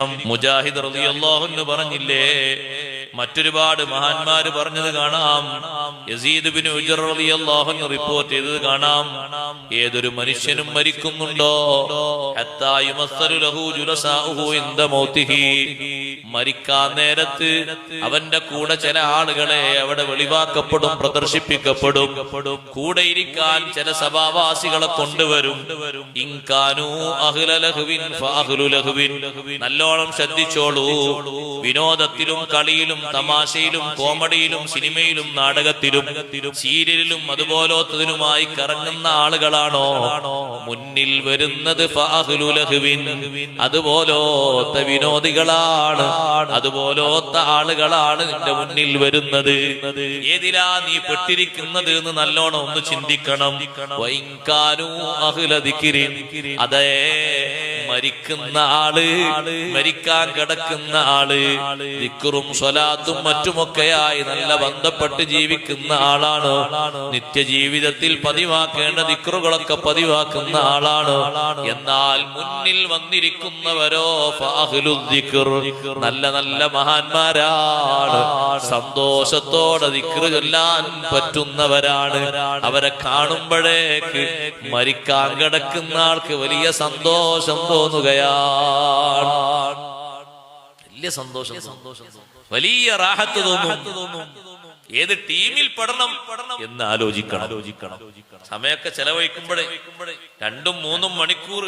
മുജാഹിദ് റളിയല്ലാഹു പറഞ്ഞില്ലേ? മറ്റൊരുപാട് മഹാന്മാര് പറഞ്ഞത് കാണാം. യസീദ് ബിൻ ഉജർ റളിയല്ലാഹു അൻഹു റിപ്പോർട്ട് ചെയ്തത് കാണാം. ഏതൊരു മനുഷ്യനും മരിക്കുന്നുണ്ടോ? ഹത്താ ലഹു ജുലസാഹു ഇൻദ മൗതിഹി മരിക്കാൻ നേരത്ത് അവന്റെ കൂടെ ചില ആളുകളെ അവിടെ വെളിവാക്കപ്പെടും പ്രദർശിപ്പിക്കപ്പെടും. കൂടെ ഇരിക്കാൻ ചില സഭാവാസികളെ കൊണ്ടുവരും. നല്ലോണം ശ്രദ്ധിച്ചോളൂ. വിനോദത്തിലും കളിയിലും തമാശയിലും കോമഡിയിലും സിനിമയിലും നാടകത്തിലും സീരിയലിലും അതുപോലത്തതിലുമായി കറങ്ങുന്ന ആളുകളാണോ? മുന്നിൽ വരുന്നത് അതുപോലോത്ത വിനോദികളാണ്. അതുപോലോത്ത ആളുകളാണ് നിന്റെ മുന്നിൽ വരുന്നത്. ഏതിലാ നീ പെട്ടിരിക്കുന്നത് എന്ന് നല്ലോണം ഒന്ന് ചിന്തിക്കണം. വൈകാനു അഹ്ല ദിക്രിൻ അതേ മരിക്കുന്ന ആൾ മരിക്കാൻ കിടക്കുന്ന ആൾ ദിക്റും സ്വലാത്തും മറ്റുമൊക്കെയായി നല്ല ബന്ധപ്പെട്ട് ജീവിക്കുന്ന ആളാണ്? നിത്യജീവിതത്തിൽ പതിവാക്കേണ്ട ദിക്റുകളൊക്കെ പതിവാക്കുന്ന ആളാണ്? എന്നാൽ മുന്നിൽ വന്നിരിക്കുന്നവരോ നല്ല നല്ല മഹാന്മാരാണ്. സന്തോഷത്തോടെ ദിക്റ് ചൊല്ലാൻ പറ്റുന്നവരാണ്. അവരെ കാണുമ്പോഴേക്ക് മരിക്കാൻ കിടക്കുന്ന ആൾക്ക് വലിയ സന്തോഷം തോന്നുകയാണ്. വലിയ സന്തോഷം സന്തോഷം വലിയ റാഹത്ത് തോന്നും. ഏത് ടീമിൽ പെടണം എന്ന് ആലോചിക്കണം. ആലോചിക്കണം. സമയമൊക്കെ ചെലവഴിക്കുമ്പോഴേ രണ്ടും മൂന്നും മണിക്കൂർ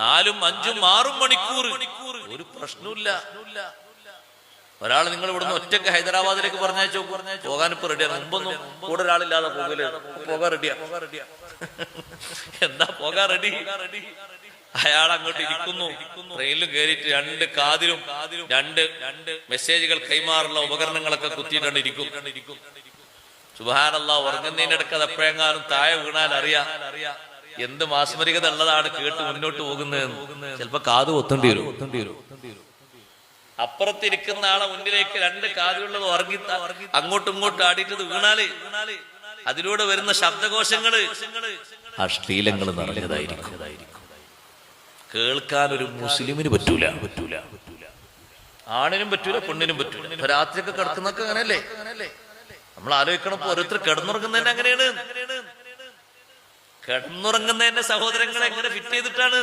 നാലും അഞ്ചും ആറും മണിക്കൂർ ഒരു പ്രശ്നമില്ല ഒരാൾ നിങ്ങൾ ഇവിടുന്ന് ഒറ്റയ്ക്ക് ഹൈദരാബാദിലേക്ക് പറഞ്ഞോ പോകാൻ ഇപ്പൊ റെഡിയാണ് മുമ്പൊന്നും കൂടെ ഒരാളില്ലാതെ പോകൽ പോകാൻ റെഡിയാ എന്താ പോകാൻ റെഡി അയാൾ അങ്ങോട്ട് ഇരിക്കുന്നു. ട്രെയിനിലും കയറിയിട്ട് രണ്ട് കാതിലും രണ്ട് രണ്ട് മെസ്സേജുകൾ കൈമാറുള്ള ഉപകരണങ്ങളൊക്കെ കുത്തിയിട്ടുണ്ട് ഇരിക്കും. സുബാനല്ല ഉറങ്ങുന്നതിന്റെ ഇടയ്ക്ക് അത് എപ്പോഴെങ്ങാനും താഴെ വീണാൽ അറിയാം. എന്ത് മാസ്മരികത ഉള്ളതാണ് കേട്ട് മുന്നോട്ട് പോകുന്നത് ചിലപ്പോ കാത് ഒത്തേണ്ടി വരും. ഒത്തേണ്ടി വരും അപ്പുറത്തിരിക്കുന്ന ആളെ മുന്നിലേക്ക് രണ്ട് കാതിലുള്ളത് ഉറങ്ങി അങ്ങോട്ടും ഇങ്ങോട്ടും ആടിയിട്ടത് വീണാൽ അതിലൂടെ വരുന്ന ശബ്ദകോശങ്ങൾ അശ്ലീലങ്ങൾ നിറഞ്ഞതായിരിക്കും. കേൾക്കാൻ ഒരു മുസ്ലിമിന് പറ്റൂല. പറ്റൂല പറ്റൂല ആണിനും പറ്റൂല പെണ്ണിനും പറ്റൂല. രാത്രിയൊക്കെ കിടക്കുന്നൊക്കെ അങ്ങനെയല്ലേ? നമ്മൾ ആലോചിക്കണം ഓരോരുത്തർ കിടന്നുറങ്ങുന്നതന്നെ അങ്ങനെയാണ്. കിടന്നുറങ്ങുന്നതന്നെ സഹോദരങ്ങളെ എങ്ങനെ ഫിറ്റ് ചെയ്തിട്ടാണ്?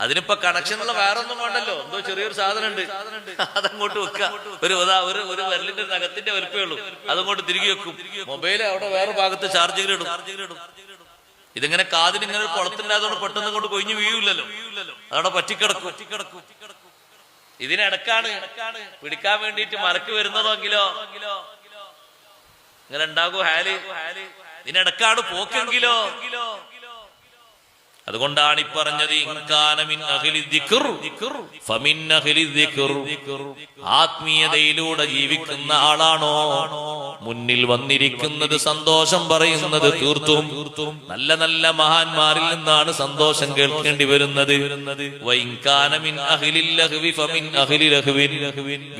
അതിനിപ്പോ കണക്ഷൻ ഉള്ള കണക്ഷനുള്ള വേറൊന്നും വേണ്ടല്ലോ. എന്തോ ചെറിയൊരു സാധനം ഉണ്ട് അതങ്ങോട്ട് വെക്കുക. ഒരു ഒരു ഒരു വിരലിന്റെ നഖത്തിന്റെ വലുപ്പേ ഉള്ളൂ. അതങ്ങോട്ട് തിരികെ വെക്കും. മൊബൈൽ അവിടെ വേറെ ഭാഗത്ത് ചാർജിങ്ങിലിടും ഇതിങ്ങനെ കാതിന് ഇങ്ങനെ ഒരു പെട്ടെന്ന് കൊണ്ട് കൊഞ്ഞു വീഴില്ലല്ലോ. അതവിടെ പറ്റിക്കിടക്കും. പറ്റിക്കിടക്കും ഇതിനിടക്കാണ് പിടിക്കാൻ വേണ്ടിയിട്ട് മലക്ക് വരുന്നതെങ്കിലോ? ഇങ്ങനെ ഉണ്ടാകൂ ഹാൽ. ഇതിനിടക്കാണ് പോക്കെങ്കിലോ? അതുകൊണ്ടാണ് ഇപ്പറഞ്ഞത് ആത്മീയതയിലൂടെ ജീവിക്കുന്ന ആളാണോ? മുന്നിൽ വന്നിരിക്കുന്നത് സന്തോഷം പറയുന്നത് തീർത്തും നല്ല നല്ല മഹാന്മാരിൽ നിന്നാണ് സന്തോഷം കേൾക്കേണ്ടി വരുന്നത്.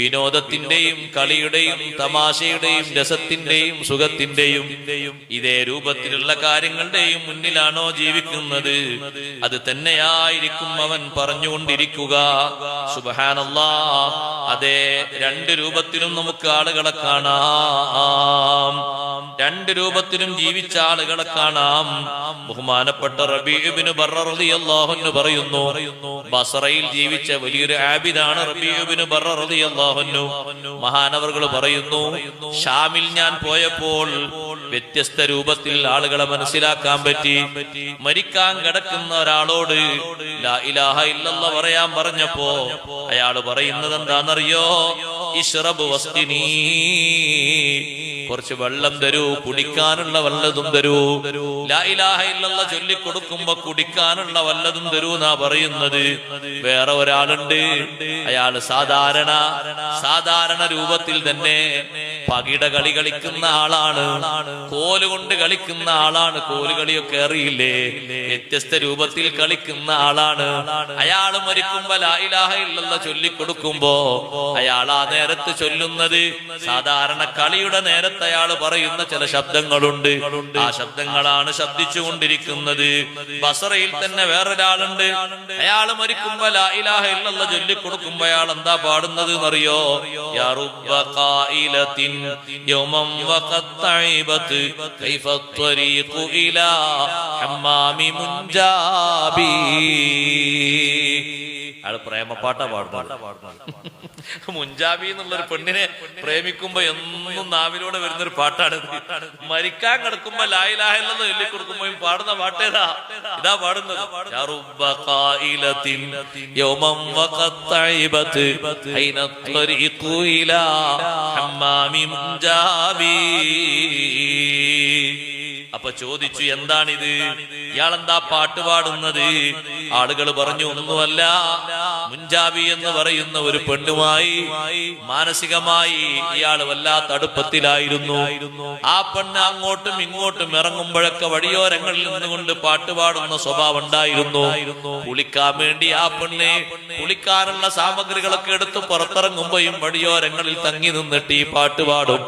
വിനോദത്തിന്റെയും കളിയുടെയും തമാശയുടെയും രസത്തിന്റെയും സുഖത്തിന്റെയും ഇതേ രൂപത്തിലുള്ള കാര്യങ്ങളുടെയും മുന്നിലാണോ ജീവിക്കുന്നത്. അത് തന്നെയായിരിക്കും അവൻ പറഞ്ഞുകൊണ്ടിരിക്കുക. സുബഹാനല്ലാ അതേ രണ്ട് രൂപത്തിലും നമുക്ക് ആളുകളെ കാണാം. രണ്ട് രൂപത്തിലും ജീവിച്ച ആളുകളെ കാണാം. ബഹുമാനപ്പെട്ട റബീബിന് ബററിയാഹുന്ന് പറയുന്നു ബസറയിൽ ജീവിച്ച വലിയൊരു ആബിദാണ് റബീബിന് ബററിയാഹുന്നു മഹാനവറുകൾ പറയുന്നു ഷാമിൽ ഞാൻ പോയപ്പോൾ വ്യത്യസ്ത രൂപത്തിൽ ആളുകളെ മനസ്സിലാക്കാൻ പറ്റി. മരിക്കാൻ കിടക്കുന്ന ഒരാളോട് ഇലാഹ ഇല്ലല്ല പറയാൻ പറഞ്ഞപ്പോ അയാൾ പറയുന്നത് എന്താണെന്നറിയോ കുറച്ച് വെള്ളം തരൂ കുടിക്കാനുള്ള വല്ലതും തരൂ. ലാ ഇലാഹ ഇല്ലല്ല ചൊല്ലിക്കൊടുക്കുമ്പോ കുടിക്കാനുള്ള വല്ലതും തരൂ എന്നാ പറയുന്നത്. വേറെ ഒരാളുണ്ട്. അയാൾ സാധാരണ സാധാരണ രൂപത്തിൽ തന്നെ പകിട കളി കളിക്കുന്ന ആളാണ്. കോലുകൊണ്ട് കളിക്കുന്ന ആളാണ്. കോലുകളിയൊക്കെ അറിയില്ലേ? വ്യത്യസ്ത രൂപത്തിൽ കളിക്കുന്ന ആളാണ്. അയാൾ മരിക്കുമ്പോ ലായിലാഹ ഇല്ലല്ല ചൊല്ലിക്കൊടുക്കുമ്പോ അയാൾ ആ നേരത്ത് ചൊല്ലുന്നത് സാധാരണ കളിയുടെ നേരത്ത് അയാൾ പറയുന്ന ചില ശബ്ദങ്ങളുണ്ട്. ആ ശബ്ദങ്ങളാണ് ശബ്ദിച്ചുകൊണ്ടിരിക്കുന്നത്. ബസറയിൽ തന്നെ വേറൊരാളുണ്ട്. അയാൾ മരിക്കുമ്പോ ലായിലാഹ ഇല്ലല്ല ചൊല്ലിക്കൊടുക്കുമ്പോ അയാൾ എന്താ പാടുന്നത് എന്നറിയോ? യാറുബ റബ്ബ ഖായിലത്തിൻ യൗമം വഖത് തൈബത് കൈഫ الطريق إلى حمام منجابي അയാള് പ്രേമപ്പാട്ടാ പാടുന്നത് മുഞ്ചാബി എന്നുള്ളൊരു പെണ്ണിനെ പ്രേമിക്കുമ്പോ എന്നും നാവിലൂടെ വരുന്നൊരു പാട്ടാണ് മരിക്കാൻ കിടക്കുമ്പോ ലായിലാഹില്ലെന്ന് ചൊല്ലി കൊടുക്കുമ്പോഴും പാടുന്ന പാട്ടേതാ? ഇതാ പാടുന്നത്. അപ്പൊ ചോദിച്ചു എന്താണിത്? ഇയാളെന്താ പാട്ട് പാടുന്നത്? ആളുകൾ പറഞ്ഞു ഒന്നുമല്ല. മുഞ്ചാബി എന്ന് പറയുന്ന ഒരു പെണ്ണുമായി മാനസികമായി ഇയാൾ വല്ലാത്ത അടുപ്പത്തിലായിരുന്നു. ആ പെണ്ണ് അങ്ങോട്ടും ഇങ്ങോട്ടും ഇറങ്ങുമ്പോഴൊക്കെ വഴിയോരങ്ങളിൽ നിന്നുകൊണ്ട് പാട്ടുപാടുന്ന സ്വഭാവം ഉണ്ടായിരുന്നു. കുളിക്കാൻ വേണ്ടി ആ പെണ്ണ് കുളിക്കാനുള്ള സാമഗ്രികളൊക്കെ എടുത്ത് പുറത്തിറങ്ങുമ്പോഴും വഴിയോരങ്ങളിൽ തങ്ങി നിന്നിട്ട് ഈ പാട്ട് പാടും.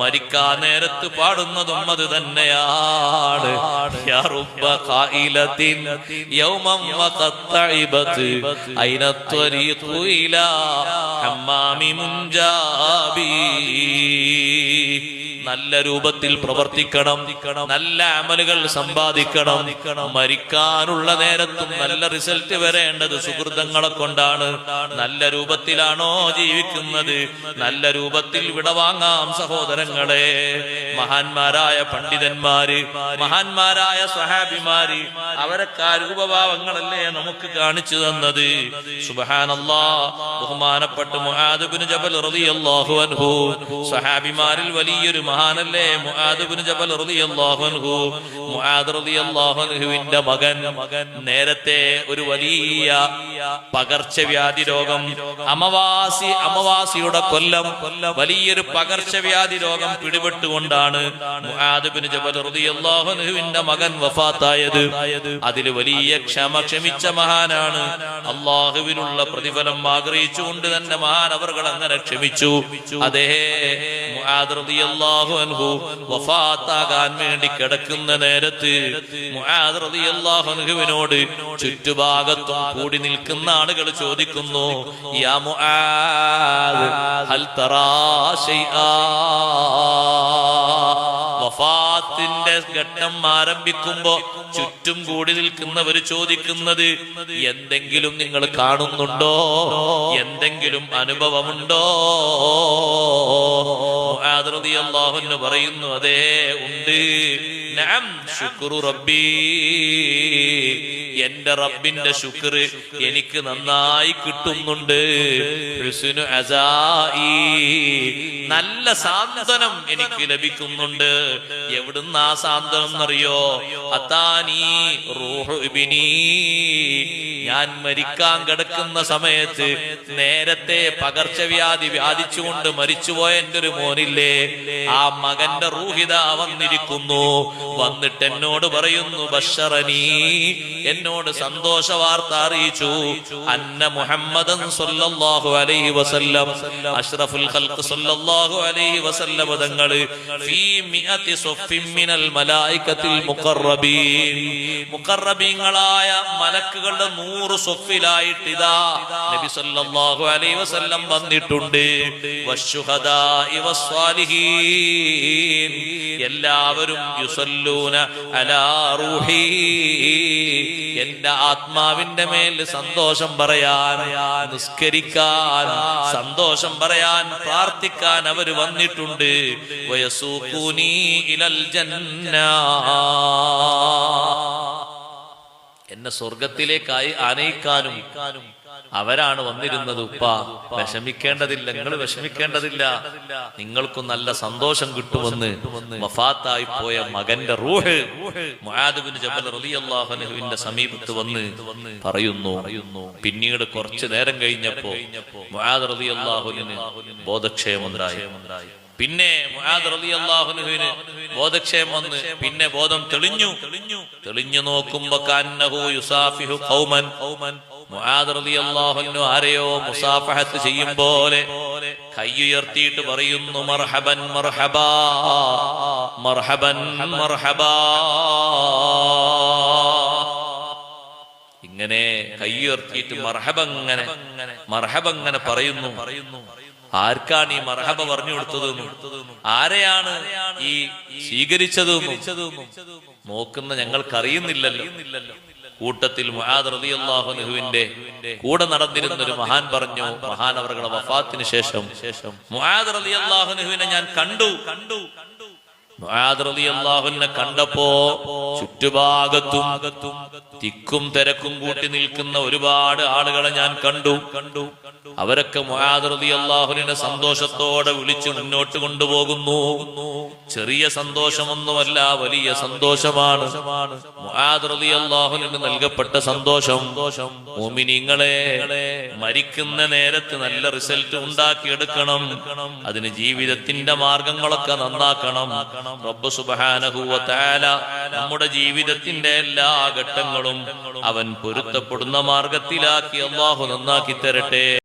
മരിക്കാൻ നേരത്ത് പാടുന്നതും അത് തന്നെയാണ്. യൗമം الطريق إلى حمام منجابي നല്ല രൂപത്തിൽ പ്രവർത്തിക്കണം. നല്ല അമലുകൾ സമ്പാദിക്കണം. മരിക്കാനുള്ള നേരത്തും നല്ല റിസൾട്ട് വരേണ്ടത് സുഹൃതങ്ങളെ കൊണ്ടാണ്. നല്ല രൂപത്തിലാണോ ജീവിക്കുന്നത്? നല്ല രൂപത്തിൽ വിടവാങ്ങാം സഹോദരങ്ങളെ. മഹാന്മാരായ പണ്ഡിതന്മാര് മഹാന്മാരായ സഹാബിമാര് അവരൊക്കെ രൂപഭാവങ്ങളല്ലേ നമുക്ക് കാണിച്ചു തന്നത്. സുബഹാനല്ലാ. ബഹുമാനപ്പെട്ട ജബൽ റളിയല്ലാഹു അൻഹു. സഹാബിമാരിൽ വലിയൊരു മഹാനല്ലേ അൻഹുവിന്റെ മകൻ നേരത്തെ ഒരു വലിയ പകർച്ചവ്യാധി രോഗം അമവാസി അമവാസിയുടെ കൊല്ലം വലിയൊരു പകർച്ചവ്യാധി രോഗം പിടിപെട്ടുകൊണ്ടാണ് മുആദുബിന് ജബൽ റളിയല്ലാഹു അൻഹുവിന്റെ മകൻ വഫാത്തായത്. അതിൽ വലിയ ക്ഷമ ക്ഷമിച്ച മഹാനാണ്. അള്ളാഹുവിനുള്ള പ്രതിഫലം ആഗ്രഹിച്ചുകൊണ്ട് തന്നെ മഹാൻ അവർ അങ്ങനെ ക്ഷമിച്ചു. അതേ മുആദ് റളിയല്ലാഹു അൻഹു വഫാത്താകാൻ വേണ്ടി കിടക്കുന്ന നേരത്ത് മുആദ് റളിയല്ലാഹു അൻഹുവിനോട് ചുറ്റുഭാഗത്തും കൂടി നിൽക്കുന്ന ആളുകൾ ചോദിക്കുന്നു യാ മുആദ് ഹൽ തറാ ശൈആ? വഫാത്തിന്റെ ഘട്ടം ആരംഭിക്കുമ്പോ ചുറ്റും കൂടി നിൽക്കുന്നവർ ചോദിക്കുന്നത് എന്തെങ്കിലും നിങ്ങൾ കാണുന്നുണ്ടോ? എന്തെങ്കിലും അനുഭവമുണ്ടോ? പറയുന്നു അതേ ഉണ്ട്. എന്റെ റബ്ബിന്റെ ശുക്ർ എനിക്ക് നന്നായി കിട്ടുന്നുണ്ട്. നല്ല സാന്ത്വനം എനിക്ക് ലഭിക്കുന്നുണ്ട്. എവിടുന്ന് ആ സാന്ത്വനം എന്നറിയോ? അത്താനി ഞാൻ മരിക്കാൻ കിടക്കുന്ന സമയത്ത് നേരത്തെ പകർച്ചവ്യാധി വ്യാധിച്ചുകൊണ്ട് മരിച്ചുപോയ എന്റെ ഒരു മോനില്ലേ ആ മകന്റെ റൂഹിത വന്നിരിക്കുന്നു. വന്നിട്ട് എന്നോട് പറയുന്നു ബഷറനി എന്നോട് സന്തോഷ വാർത്ത അറിയിച്ചു. അന്ന മുഹമ്മദൻ സല്ലല്ലാഹു അലൈഹി വസല്ലം അഷ്റഫുൽ ഖൽഖ് സല്ലല്ലാഹു അലൈഹി വസല്ലം തങ്ങൾ ഫീ മിഅതി സഫിൻ മിനൽ മലായികത്തിൽ മുഖർറബീൻ മുഖർറബീങ്ങളായ മലക്കുകളുടെ നൂറ് സൊഫിലായിട്ട് ഇതാ നബി സല്ലല്ലാഹു അലൈഹി വസല്ലം വന്നിട്ടുണ്ട്. വശുഹദാഇ വസ്വാലിഹീൻ എല്ലാവരും യുസല്ലൂന അലാ റൂഹി എന്റെ ആത്മാവിന്റെ മേൽ സന്തോഷം പറയാൻ നിസ്കരിക്കാൻ സന്തോഷം പറയാൻ പ്രാർത്ഥിക്കാൻ അവർ വന്നിട്ടുണ്ട്. എന്നെ സ്വർഗത്തിലേക്കായി ആനയിക്കാനും അവരാണ് വന്നിരുന്നത് ഉപ്പ. വിഷമിക്കേണ്ടതില്ല. നിങ്ങൾ വിഷമിക്കേണ്ടതില്ല. നിങ്ങൾക്കും നല്ല സന്തോഷം കിട്ടുമെന്ന് വഫാത്തായി പോയ മകന്റെ റൂഹ് അൻഹുവിന്റെ സമീപത്ത് വന്ന് പറയുന്നു. പിന്നീട് കുറച്ചു നേരം കഴിഞ്ഞപ്പോ മുആദ് റലിയല്ലാഹുലിന് ബോധക്ഷേമമുണ്ടായി പിന്നെ ബോധക്ഷയം വന്ന് പിന്നെ ബോധം തെളിഞ്ഞു. തെളിഞ്ഞു നോക്കുമ്പോ കാന്നഹു യുസാഫിഹു ഖൗമൻ. മുആദ് റളിയല്ലാഹു ആരെയോ മുസാഫഹത്ത് ചെയ്യും പോലെ കൈയുയർത്തിയിട്ട് പറയുന്നു മർഹബൻ മർഹബാ മർഹബൻ മർഹബാ. ഇങ്ങനെ കൈയുയർത്തിയിട്ട് മർഹബങ്ങനെ മർഹബങ്ങനെ പറയുന്നു. ആർക്കാണ് ഈ മർഹബ പറഞ്ഞു കൊടുത്തതെന്നും ആരെയാണ് ഈ സ്വീകരിച്ചതെന്നും നോക്കുന്ന ഞങ്ങൾക്കറിയുന്നില്ലല്ലോ. കൂട്ടത്തിൽ അൻഹുവിന്റെ കൂടെ നടന്നിരുന്ന ഒരു മഹാൻ പറഞ്ഞു മഹാൻ അവരുടെ വഫാത്തിന് ശേഷം അൻഹുവിനെ ഞാൻ കണ്ടു. കണ്ടു റളിയല്ലാഹുവിനെ കണ്ടപ്പോ ചുറ്റുഭാഗത്തും തിക്കും തിരക്കും കൂട്ടി നിൽക്കുന്ന ഒരുപാട് ആളുകളെ ഞാൻ കണ്ടു. കണ്ടു അവരൊക്കെ മൊയാദൃതി അള്ളാഹുലിനെ സന്തോഷത്തോടെ വിളിച്ചു മുന്നോട്ട് കൊണ്ടുപോകുന്നു. ചെറിയ സന്തോഷമൊന്നുമല്ല വലിയ സന്തോഷമാണ്. മൊയാദൃതി അള്ളാഹുലിന് നൽകപ്പെട്ട സന്തോഷം. മോമിനിങ്ങളെ മരിക്കുന്ന നേരത്ത് നല്ല റിസൾട്ട് ഉണ്ടാക്കിയെടുക്കണം. അതിന് ജീവിതത്തിന്റെ മാർഗങ്ങളൊക്കെ നന്നാക്കണം. റബ്ബ് സുബ്ഹാനഹു വ നമ്മുടെ ജീവിതത്തിന്റെ എല്ലാ ഘട്ടങ്ങളും അവൻ പൊരുത്തപ്പെടുന്ന മാർഗത്തിലാക്കി അള്ളാഹു നന്നാക്കി തരട്ടെ.